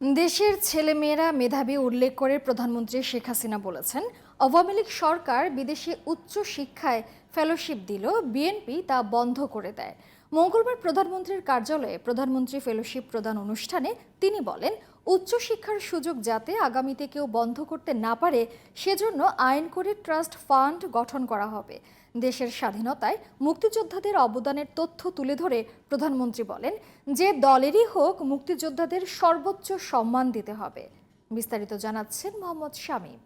দেশের ছেলেমেয়েরা মেধাবী উল্লেখ করে প্রধানমন্ত্রী শেখ হাসিনা বলেছেন, আওয়ামী লীগ সরকার বিদেশে উচ্চ শিক্ষায় ফেলোশিপ দিল বিএনপি তা বন্ধ করে দেয়। মঙ্গলবার প্রধানমন্ত্রীর কার্যালয়ে প্রধানমন্ত্রী ফেলোশিপ প্রদান অনুষ্ঠানে তিনি বলেন, উচ্চশিক্ষার সুযোগ যাতে আগামীতে কেউ বন্ধ করতে না পারে, সেজন্য আইন করে ট্রাস্ট ফান্ড গঠন করা হবে। দেশের স্বাধীনতায় মুক্তিযোদ্ধাদের অবদানের তথ্য তুলে ধরে প্রধানমন্ত্রী বলেন, যে দলেরই হোক মুক্তিযোদ্ধাদের সর্বোচ্চ সম্মান দিতে হবে। বিস্তারিত জানাচ্ছেন মোহাম্মদ শামীম।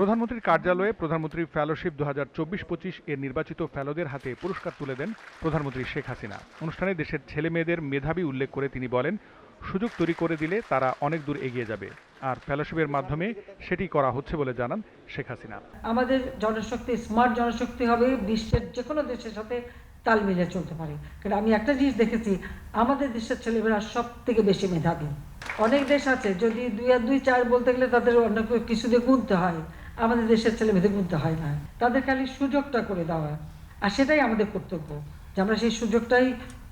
প্রধানমন্ত্রীর কার্যালয়ে প্রধানমন্ত্রী ফেলোশিপ দু হাজার চব্বিশ পঁচিশ এর নির্বাচিত ফেলোদের হাতে পুরস্কার তুলে দেন প্রধানমন্ত্রী শেখ হাসিনা। অনুষ্ঠানে দেশের ছেলে মেয়েদের মেধাবী উল্লেখ করে তিনি বলেন, সুযোগ তৈরি করে দিলে তারা অনেক দূর এগিয়ে যাবে। আর ফেলোশিপের মাধ্যমে সেটি করা হচ্ছে বলে জানান শেখ হাসিনা। আমাদের জনশক্তি, স্মার্ট জনশক্তি হবে, বিশ্বের যে কোনো দেশের সাথে তাল মিলিয়ে চলতে পারে। কারণ আমি একটা জিনিস দেখেছি, আমাদের দেশের ছেলেমেয়েরা সব থেকে বেশি মেধাবী। অনেক দেশ আছে যদি দুই আর দুই চার বলতে গেলে তাদের অনেক কিছু দিয়ে গুনতে হয়। আমাদের দেশের ছেলে মেয়েদের গুনতে হয় না। তাদের খালি সুযোগটা করে দেওয়া। আর সেটাই আমাদের কর্তব্য যে আমরা সেই সুযোগটাই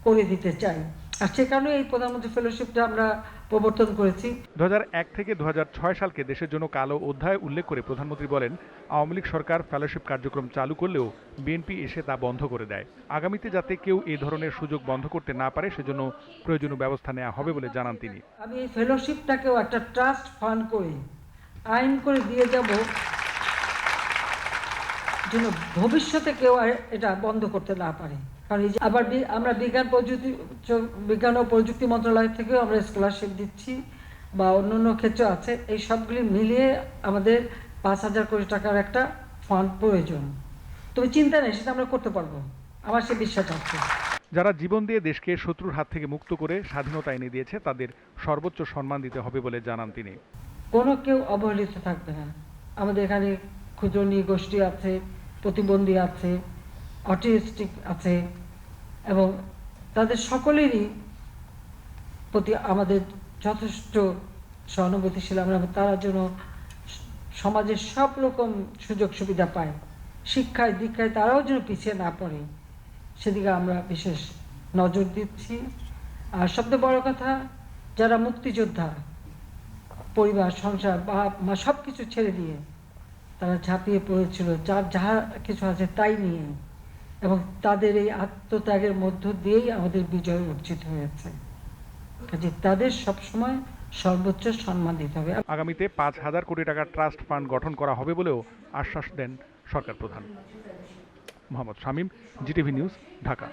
করে দিতে চাই। আর সে কারণে এই প্রধানমন্ত্রী ফেলোশিপটা আমরা প্রবর্তন করেছি। দু হাজার এক থেকে দু হাজার ছয় সালকে দেশের জন্য কালো অধ্যায় উল্লেখ করে প্রধানমন্ত্রী বলেন আওয়ামী লীগ সরকার ফেলোশিপ কার্যক্রম চালু করলেও বিএনপি এসে তা বন্ধ করে দেয়। আগামীতে যাতে কেউ এই ধরনের সুযোগ বন্ধ করতে না পারে সেজন্য প্রয়োজনীয় ব্যবস্থা নেওয়া হবে বলে জানান তিনি। আমি এই ফেলোশিপটাকেও একটা ট্রাস্ট ফান্ড করে আইন করে দিয়ে যাব যেন ভবিষ্যতে কেউ আর এটা বন্ধ করতে না পারে। কারণ এই যে আবার আমরা বিজ্ঞান প্রযুক্তি বিজ্ঞান ও প্রযুক্তি মন্ত্রণালয় থেকেও আমরা স্কলারশিপ দিচ্ছি বা অন্য অন্য ক্ষেত্রে আছে। এই সবগুলি মিলিয়ে আমাদের পাঁচ হাজার কোটি টাকার একটা ফান্ড প্রয়োজন। তবে চিন্তা নেই সেটা আমরা করতে পারব। আমার সে বিশ্বাস আছে। যারা জীবন দিয়ে দেশকে শত্রুর হাত থেকে মুক্ত করে স্বাধীনতা এনে দিয়েছে তাদের সর্বোচ্চ সম্মান দিতে হবে বলে জানান তিনি। কোনো কেউ অবহেলিত থাকবে না। আমাদের এখানে ক্ষুদ্র গোষ্ঠী আছে প্রতিবন্ধী আছে অটিস্টিক আছে, এবং তাদের সকলেরই প্রতি আমাদের যথেষ্ট সহানুভূতিশীল। আমরা তারা যেন সমাজের সব রকম সুযোগ সুবিধা পায়। শিক্ষায়, দীক্ষায় তারাও যেন পিছিয়ে না পড়ে। সেদিকে আমরা বিশেষ নজর দিচ্ছি। আর সবচেয়ে বড় কথা, যারা মুক্তিযোদ্ধা, পরিবার, সংসার বা মা সব কিছু ছেড়ে দিয়ে তারা ঝাঁপিয়ে পড়েছিল। যার যাহা কিছু আছে তাই নিয়ে। এবং তাদের এই আত্মত্যাগের মধ্য দিয়েই আমাদের বিজয় অর্জিত হয়েছে। কাজে তাদের সবসময় সর্বোচ্চ সম্মান দিতে হবে। আগামীতে পাঁচ হাজার কোটি টাকার ট্রাস্ট ফান্ড গঠন করা হবে বলেও আশ্বাস দেন সরকার প্রধান। Mohammad Shamim, GTV news, Dhaka.